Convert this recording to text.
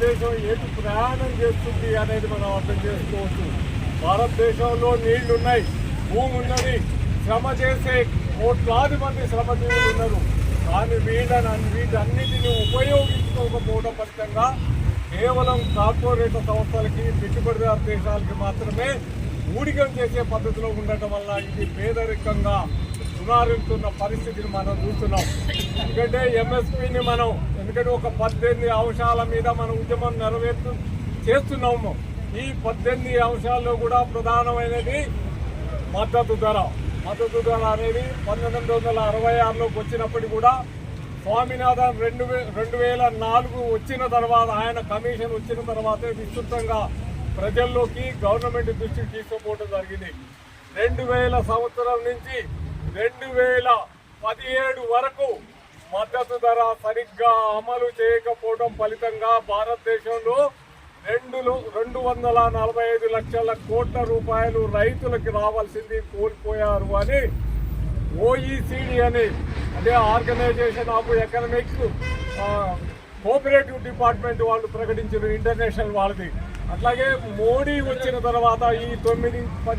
భారతదేశం ఏది ప్రయాణం చేస్తుంది అనేది మనం అర్థం చేసుకోవచ్చు. భారతదేశంలో నీళ్ళున్నాయి భూమి ఉన్నది శ్రమ చేసే కోట్లాది మంది శ్రమజీవులు ఉన్నారు కానీ వీళ్ళని వీటన్నిటిని ఉపయోగించుకోకపోవడం ఫలితంగా కేవలం కార్పొరేట్ సంస్థలకి పెట్టుబడిదారు దేశాలకి మాత్రమే ఊడికం చేసే పద్ధతిలో ఉండటం వల్ల ఇది పేదరికంగా సునారుతున్న పరిస్థితిని మనం చూస్తున్నాం. ఎందుకంటే ఎంఎస్పిని మనం ఎందుకంటే ఒక పద్దెనిమిది అంశాల మీద మనం ఉద్యమం నెరవేర్చు చేస్తున్నాము. ఈ పద్దెనిమిది అంశాల్లో కూడా ప్రధానమైనది మద్దతు ధర. మద్దతు ధర అనేది పంతొమ్మిది వందల అరవై ఆరులోకి వచ్చినప్పటికీ కూడా స్వామినాథన్ రెండు వే రెండు వేల నాలుగు వచ్చిన తర్వాత ఆయన కమిషన్ వచ్చిన తర్వాతే విస్తృతంగా ప్రజల్లోకి గవర్నమెంట్ దృష్టికి తీసుకుపోవడం జరిగింది. రెండు వేల సంవత్సరం నుంచి రెండు వేల పదిహేడు వరకు మద్దతు ధర సరిగ్గా అమలు చేయకపోవడం ఫలితంగా భారతదేశంలో రెండు రెండు వందల నలభై ఐదు లక్షల కోట్ల రూపాయలు రైతులకు రావాల్సింది కోల్పోయారు అని ఓఈసిడి అని అంటే organisation of economics cooperative department వాళ్ళు ప్రకటించిన ఇంటర్నేషనల్ వాళ్ళది. అట్లాగే మోడీ వచ్చిన తర్వాత ఈ తొమ్మిది పది